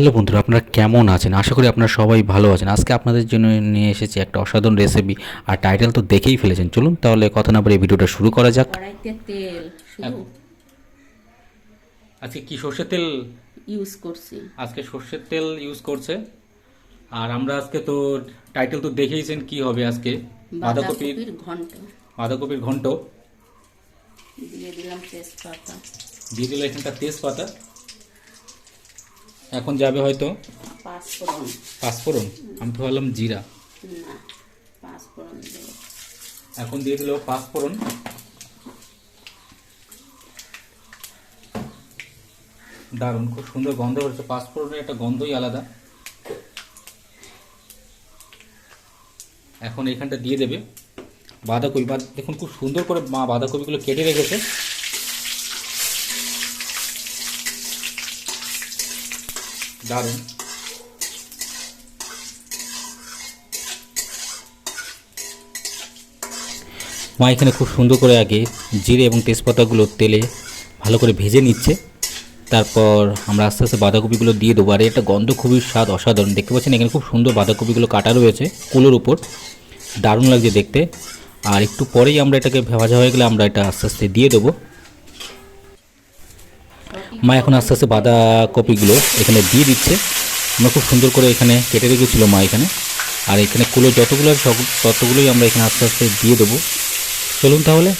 Hello বন্ধুরা আপনারা কেমন আছেন? আশা করি আপনারা সবাই ভালো আছেন। আজকে আপনাদের জন্য নিয়ে এসেছি একটা অসাধারণ রেসিপি আর টাইটেল তো দেখেই ফেলেছেন। চলুন তাহলে কথা না বলে এই ভিডিওটা শুরু করা যাক। তেল আজকে কি সর্ষের তেল? ইউজ করছি। আজকে সর্ষের তেল ইউজ করছে। আর আমরা আজকে তো টাইটেল তো দেখেইছেন কি হবে আজকে। বাঁধাকপির ঘন্ট। বাঁধাকপির ঘন্ট। দিয়ে দিলাম তেজপাতা। দিয়ে দিল এখানটা তেজপাতা। এখন যাবে হয়তো? পাঁচফোড়ন। পাঁচফোড়ন? আমি তো ভাবলাম জিরা। না পাঁচফোড়ন এখন দিয়ে দিল পাঁচফোড়ন। দারুণ খুব সুন্দর গন্ধ হচ্ছে পাঁচফোড়নের একটা গন্ধই আলাদা। এখন এখানটা দিয়ে দেবে। বাঁধাকপি বা দেখুন খুব সুন্দর করে মা বাঁধাকপিগুলো কেটে রেখেছে। দারুণ। মা এখানে খুব সুন্দর করে আগে জিরে এবং তেজপাতাগুলো তেলে ভালো করে ভেজে নিচ্ছে। তারপর আমরা আস্তে আস্তে বাঁধাকপিগুলো দিয়ে দেবো। আর এটা গন্ধ খুবই স্বাদ, অসাধারণ। দেখতে পাচ্ছেন এখানে খুব সুন্দর বাঁধাকপিগুলো কাটা রয়েছে কুলোর উপর। দারুণ লাগছে দেখতে। আর একটু পরেই আমরা এটাকে ভাজা হয়ে গেলে আমরা এটা আস্তে আস্তে দিয়ে দেবো। মা এখন আস্তে আস্তে বাঁধাকপিগুলো এখানে দিয়ে দিচ্ছে। আমরা খুব সুন্দর করে এখানে কেটে রেখেছিলো মা এখানে। আর এখানে কুলো যতগুলো ততগুলোই আমরা এখানে আস্তে আস্তে দিয়ে দেবো। চলুন তাহলে।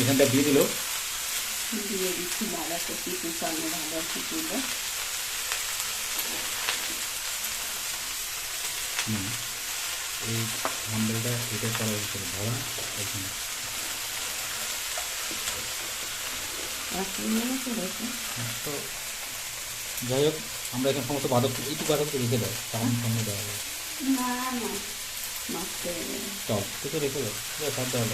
এখানটা দিয়ে দিল। দিচ্ছি বাঁধাকপি কুচানো বাঁধাকপিগুলো এই হ্যান্ডেলটা এটা করা হয়েছিল ধরা এখানে তো যাই হোক আমরা এখানে সমস্ত বাঁধাকপি এইটুকু বাঁধাকপি রেখে দেয় সামনে সামনে দেওয়া হবে নষ্ট টপ তো রেখে দেয় সব দেওয়া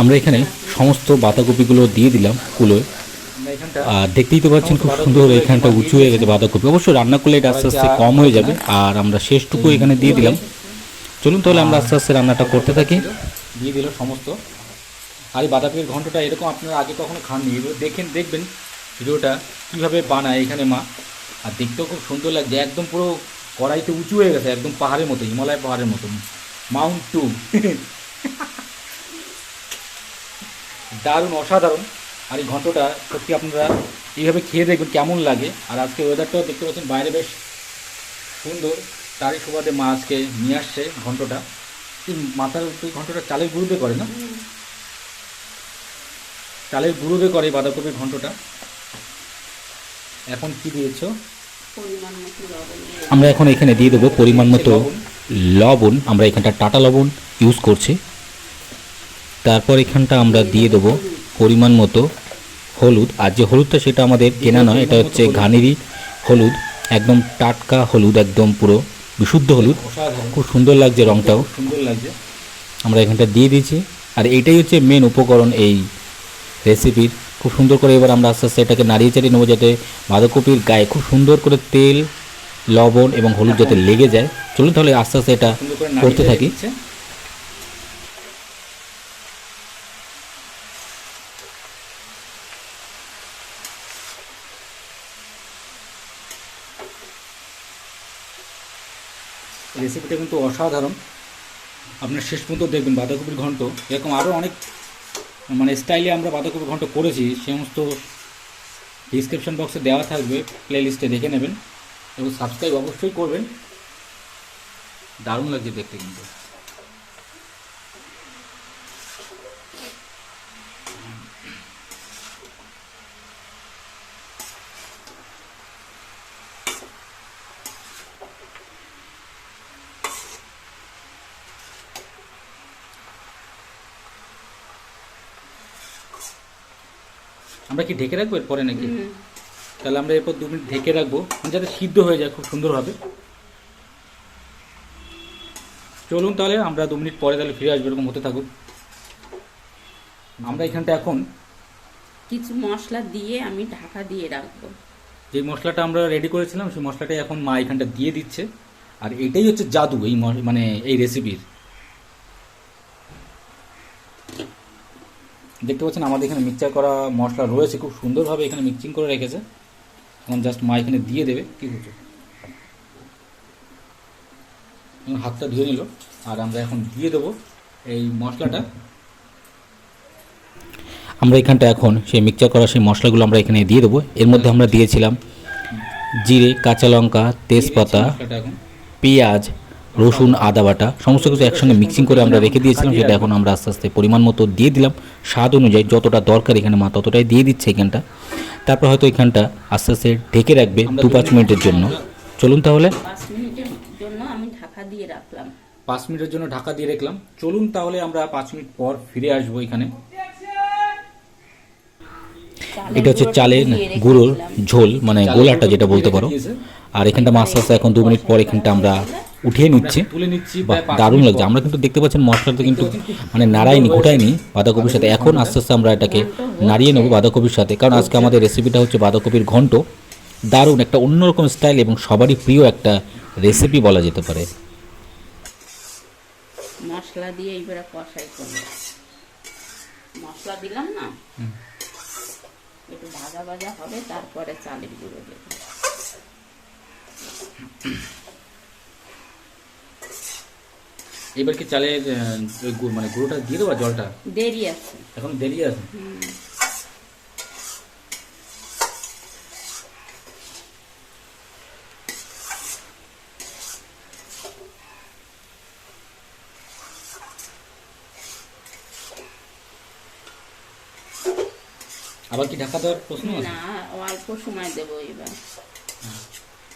আমরা এখানে সমস্ত বাঁধাকপিগুলো দিয়ে দিলাম কুলোয়। আর দেখতেই তো পাচ্ছেন খুব সুন্দর এখানটা উঁচু হয়ে গেছে বাঁধাকপি। অবশ্যই রান্না করলে এটা আস্তে আস্তে কম হয়ে যাবে। আর আমরা শেষটুকু এখানে দিয়ে দিলাম। চলুন তাহলে আমরা আস্তে আস্তে রান্নাটা করতে থাকি। দিয়ে দিল সমস্ত। আর এই বাঁধাকপির ঘন্টটা এরকম আপনারা আগে কখনো খাননি। দেখেন, দেখবেন ভিডিওটা কীভাবে বানায় এখানে মা। আর দেখতেও খুব সুন্দর লাগছে। একদম পুরো কড়াইতে উঁচু হয়ে গেছে, একদম পাহাড়ের মতো, হিমালয় পাহাড়ের মতো। Mount two. দারুণ অসাধারণ। আর এই ঘন্টটা সত্যি আপনারা এইভাবে খেয়ে দেখবেন কেমন লাগে। আর আজকে ওয়েদারটাও দেখতে পাচ্ছেন বাইরে বেশ সুন্দর। তারই সুবাদে মা আজকে নিয়ে আসছে ঘন্টটা। মাথার ঘন্টটা চালের গুঁড়ো দিয়ে করে না? চালের গুঁড়ো দিয়ে করে বাঁধাকপির ঘন্টটা। এখন কি দিয়েছ? আমরা এখন এখানে দিয়ে দেবো পরিমাণ মতো লবণ। আমরা এখানটা টাটা লবণ ইউজ করছি। তারপর এখানটা আমরা দিয়ে দেবো পরিমাণ মতো হলুদ। আর যে হলুদটা সেটা আমাদের কেনা নয় এটা হচ্ছে ঘানেরই হলুদ একদম টাটকা হলুদ একদম পুরো বিশুদ্ধ হলুদ। খুব সুন্দর লাগছে রংটাও। সুন্দর লাগছে। আমরা এখানটা দিয়ে দিয়েছি। আর এইটাই হচ্ছে মেন উপকরণ এই রেসিপির খুব সুন্দর করে এবার আমরা আস্তে আস্তে এটাকে নাড়িয়ে চাড়িয়ে নেব যাতে বাঁধাকপির গায়ে খুব সুন্দর করে তেল লবণ এবং হলুদ যাতে লেগে যায়। চলুন তাহলে আস্তে আস্তে এটা করতে থাকি। রেসিপিটা কিন্তু অসাধারণ। আপনার শেষ পর্যন্ত দেখবেন বাঁধাকপির ঘন্ট। এরকম আরও অনেক মানে স্টাইলে আমরা বাঁধাকপির ঘন্ট করেছি। সমস্ত ডিসক্রিপশন বক্সে দেওয়া থাকবে প্লেলিস্টে দেখে নেবেন। এবং সাবস্ক্রাইব অবশ্যই করবেন। দারুণ লাগছে দেখতে কিন্তু। আমরা কি ঢেকে রাখব এরপরে নাকি? তাহলে আমরা এরপর দু মিনিট ঢেকে রাখব। যাতে সিদ্ধ হয়ে যায় খুব সুন্দরভাবে। চলুন তাহলে আমরা দু মিনিট পরে তাহলে ফিরে আসব এরকম হতে থাকুক। আমরা এখানটা এখন কিছু মশলা দিয়ে আমি ঢাকা দিয়ে রাখব। যে মশলাটা আমরা রেডি করেছিলাম সেই মশলাটাই এখন মা এখানটা দিয়ে দিচ্ছে। আর এটাই হচ্ছে জাদু এই মানে এই রেসিপির দেখতে পাচ্ছেন আমাদের এখানে মিক্সচার করা মশলা রয়েছে খুব সুন্দরভাবে এখানে মিক্সিং করে রেখেছে। এখন জাস্ট মা এখানে দিয়ে দেবে কি করছ হাতটা ধুয়ে নিল আর আমরা এখন দিয়ে দেবো এই মশলাটা। আমরা এখানটা এখন সেই মিক্সচার করা সেই মশলাগুলো আমরা এখানে দিয়ে দেবো। এর মধ্যে আমরা দিয়েছিলাম জিরে কাঁচা লঙ্কা তেজপাতা পেঁয়াজ রসুন আদা বাটা সমস্ত কিছু একসঙ্গে মিক্সিং করে আমরা রেখে দিয়েছিলাম সেটা এখন আমরা আস্তে আস্তে পরিমাণ মতো দিয়ে দিলাম। স্বাদ অনুযায়ী যতটা দরকার এখানে মা ততটাই দিয়ে দিচ্ছে এখানটা। তারপর হয়তো এখানটা আস্তে আস্তে ঢেকে রাখবে দু পাঁচ মিনিটের জন্য। চলুন তাহলে। পাঁচ মিনিটের জন্য আমি ঢাকা দিয়ে রাখলাম। পাঁচ মিনিটের জন্য ঢাকা দিয়ে রাখলাম। চলুন তাহলে আমরা পাঁচ মিনিট পর ফিরে আসব এখানে। এটা হচ্ছে চালের গুঁড়োর ঝোল মানে গোলাটা যেটা বলতে পারো। আর এখানটা মাছ আস্তে এখন দু মিনিট পর এখানটা আমরা উঠিয়ে নিচ্ছি। দারুণ লাগছে। আমরা কিন্তু দেখতে পাচ্ছেন মশলাটা কিন্তু মানে নাড়াইনি ঘোটাইনি বাঁধাকপির সাথে। এখন আস্তে আস্তে আমরা এটাকে নাড়িয়ে নেব বাঁধাকপির সাথে। কারণ আজকে আমাদের রেসিপিটা হচ্ছে বাঁধাকপির ঘন্ট। দারুণ একটা অন্যরকম স্টাইল এবং সবারই প্রিয় একটা রেসিপি বলা যেতে পারে। মশলা দিয়ে এইবারে কষাই করব। মশলা দিলাম না? একটু ভাজা ভাজা হবে তারপরে চালের গুঁড়ো দেবো। এবার কি চালে মানে গুঁড়োটা দিয়ে দেবো জলটা? দেরি আছে। এখন দেরি আছে? আবার কি ঢাকা দেওয়ার প্রশ্ন না অল্প সময় দেবো এবার।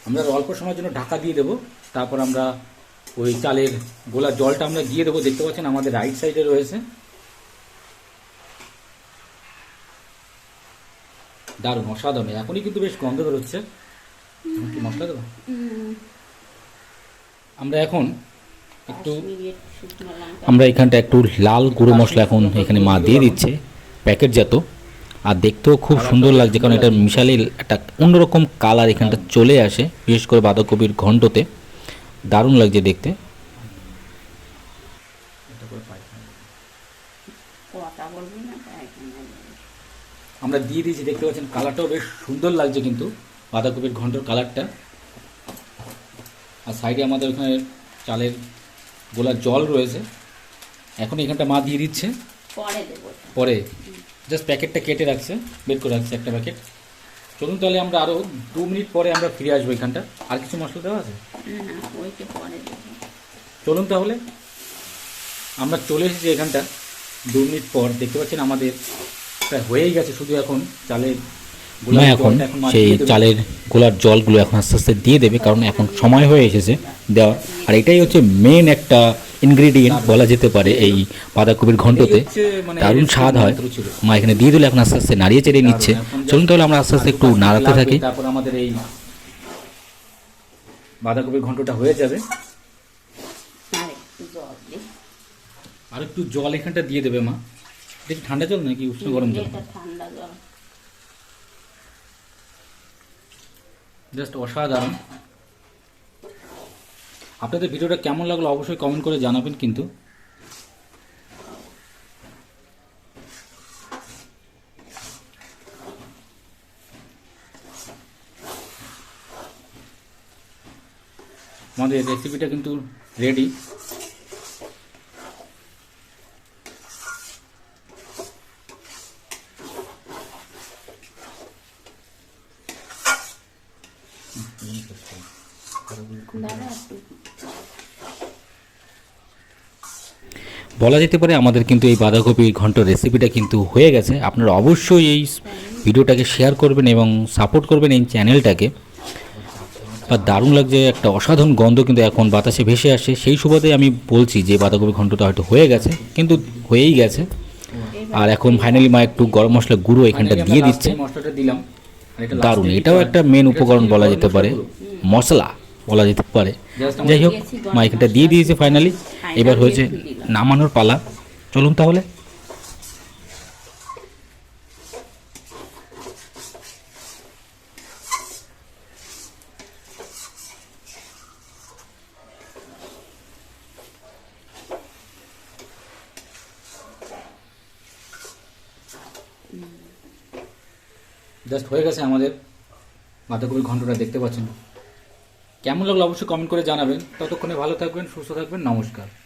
আমরা অল্প সময়ের জন্য ঢাকা দিয়ে দেবো তারপর আমরা ওই চালের গোলার জলটা আমরা দিয়ে দেবো দেখতে পাচ্ছেন আমাদের রাইট সাইডে রয়েছে। দারুণ অসাধারণ এখনই কিন্তু বেশ গন্ধ বেরোচ্ছে। কি মশলা দেবো? আমরা এখন একটু আমরা এখানটা একটু লাল গুঁড়ো মশলা এখন এখানে মা দিয়ে দিচ্ছে প্যাকেটজাত। আর দেখতেও খুব সুন্দর লাগছে কারণ এটা মিশালে একটা অন্যরকম কালার এখানটা চলে আসে বিশেষ করে বাঁধাকপির ঘন্টতে। দারুণ লাগছে দেখতে। কথা বলবি না? তাই এখানে বলবি। আমরা দিয়ে দিয়েছি দেখতে পাচ্ছেন কালারটাও বেশ সুন্দর লাগছে কিন্তু বাঁধাকপির ঘন্টর কালারটা। আর সাইডে আমাদের ওখানে চালের গোলার জল রয়েছে। এখন এখানটা মা দিয়ে দিচ্ছে। পরে পরে। জাস্ট প্যাকেটটা কেটে রাখছে বের করে রাখছে একটা প্যাকেট। চলুন তাহলে আমরা আরও দু মিনিট পরে আমরা ফিরে আসব এখানটা। আর কিছু মশলা দেওয়া আছে? না ওইকে পরে দেবো। চলুন তাহলে। আমরা চলে এসেছি এখানটা। দু মিনিট পর দেখতে পাচ্ছেন আমাদের প্রায় হয়েই গেছে শুধু এখন চালের গোলার এখন সেই চালের গোলার জলগুলো এখন আস্তে আস্তে দিয়ে দেবে কারণ এখন সময় হয়ে এসেছে দেওয়ার। আর এটাই হচ্ছে মেন একটা ইনগ্রেডিয়েন্ট বলা যেতে পারে এই বাঁধাকপির ঘন্টতে। মানে দারুণ স্বাদ হয়। মা এখানে দিয়ে দিলে এখন আস্তে আস্তে নাড়িয়ে চেড়ে নিচ্ছে। চলুন তাহলে আমরা আস্তে আস্তে একটু নাড়াতে থাকি। তারপর আমাদের এই বাঁধাকপির ঘন্টটা হয়ে যাবে। আর একটু জল এখানটা দিয়ে দেবে মা। কি ঠান্ডা জল নাকি? উষ্ণ গরম জল। ঠান্ডা জল। জাস্ট অসাধারণ। আপনাদের ভিডিওটা কেমন লাগল অবশ্যই কমেন্ট করে জানাবেন কিন্তু। আমাদের রেসিপিটা কিন্তু রেডি দাঁড়া একটু বলা যেতে পারে আমাদের কিন্তু এই বাঁধাকপি ঘন্ট রেসিপিটা কিন্তু হয়ে গেছে। আপনারা অবশ্যই এই ভিডিওটাকে শেয়ার করবেন এবং সাপোর্ট করবেন এই চ্যানেলটাকে আর দারুণ লাগছে একটা অসাধারণ গন্ধ কিন্তু এখন বাতাসে ভেসে আসে। সেই সুবাদে আমি বলছি যে বাঁধাকপি ঘন্টটা হয়তো হয়ে গেছে কিন্তু হয়েই গেছে। আর এখন ফাইনালি মা একটু গরম মশলা গুঁড়ো এখানটা দিয়ে দিচ্ছে। মশলাটা দিলাম। দারুণ এটাও একটা মেন উপকরণ বলা যেতে পারে। মশলা বলা যেতে পারে। যাই হোক মা এখানটা দিয়ে দিয়েছে ফাইনালি এবার হয়েছে নামানোর পালা। চলুন তাহলে। জাস্ট হয়ে গেছে আমাদের। বাঁধাকপির ঘন্টটা দেখতে পাচ্ছেন। কেমন লাগল অবশ্যই কমেন্ট করে জানাবেন। ততক্ষণে ভালো থাকবেন সুস্থ থাকবেন। নমস্কার।